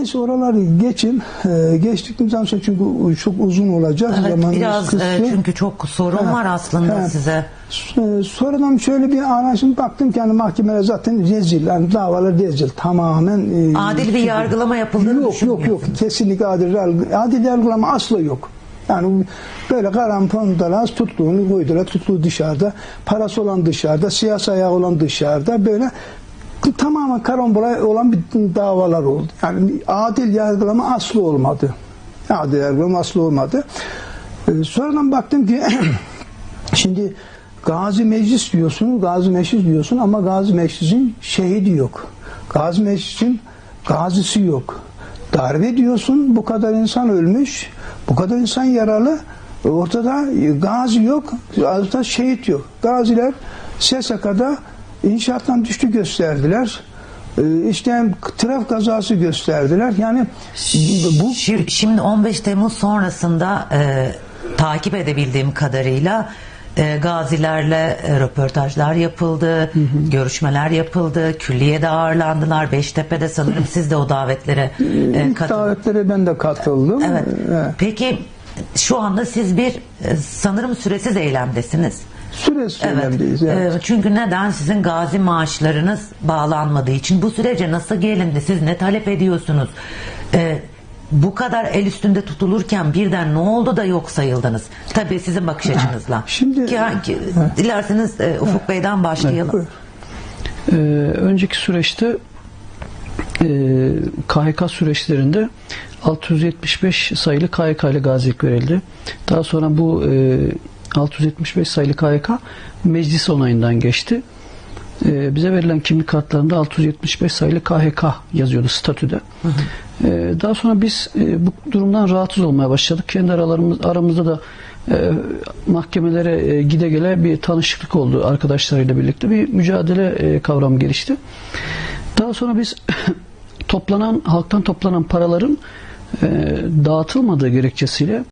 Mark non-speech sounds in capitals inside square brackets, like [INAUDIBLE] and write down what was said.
Neyse oraları geçin. Ee, geçtikten sonra çünkü çok uzun olacak. Evet, zamanımız biraz e, çünkü çok sorun Ha, var aslında ha. size. Ee, Sonradan şöyle bir araştırma baktım ki yani mahkemeler zaten rezil. Yani davalar rezil. Tamamen e, Adil bir yargılama yapıldığını Yok yok yok. Kesinlikle adil, adil yargılama asla yok. Yani böyle karampondalar tuttuğunu koydular. Tuttuğu dışarıda. Parası olan dışarıda. Siyasi ayağı olan dışarıda. Böyle tamamen karambola olan bir davalar oldu. Yani adil yargılama aslı olmadı. Adil yargılama aslı olmadı. Ee, sonradan baktım ki [CLEARS THROAT] Şimdi Gazi Meclis diyorsun, Gazi Meclis diyorsun ama Gazi Meclis'in şehidi yok. Gazi Meclis'in gazisi yok. Darbe diyorsun, bu kadar insan ölmüş, bu kadar insan yaralı, ortada gazi yok, ortada şehit yok. Gaziler SSK'da inşaattan düştü gösterdiler. Ee, İşte trafik kazası gösterdiler. Yani bu Şi- Şimdi 15 Temmuz sonrasında e, takip edebildiğim kadarıyla e, gazilerle e, röportajlar yapıldı, görüşmeler yapıldı, külliyede ağırlandılar, Beştepe'de sanırım siz de o davetlere e, katıldınız. davetlere ben de katıldım. Evet. Evet. Peki şu anda siz bir e, sanırım süresiz eylemdesiniz. Süresiz Evet. önemliyiz. Evet. Ee, çünkü neden sizin gazi maaşlarınız bağlanmadığı için bu sürece nasıl gelindi? Siz ne talep ediyorsunuz? Ee, bu kadar el üstünde tutulurken birden ne oldu da yok sayıldınız? Tabii sizin bakış açınızla. Şimdi- ki, ki, dilerseniz e, Ufuk Bey'den başlayalım. Ee, önceki süreçte e, KHK süreçlerinde 675 sayılı KHK ile gazilik verildi. Daha sonra bu e, 675 sayılı KHK meclis onayından geçti. E, bize verilen kimlik kartlarında 675 sayılı KHK yazıyordu statüde. E, daha sonra biz e, bu durumdan rahatsız olmaya başladık. Kendi aralarımız aramızda da e, mahkemelere e, gide gele bir tanışıklık oldu arkadaşlarıyla birlikte. Bir mücadele e, kavramı gelişti. Daha sonra biz [COUGHS] toplanan halktan toplanan paraların dağıtılmadığı gerekçesiyle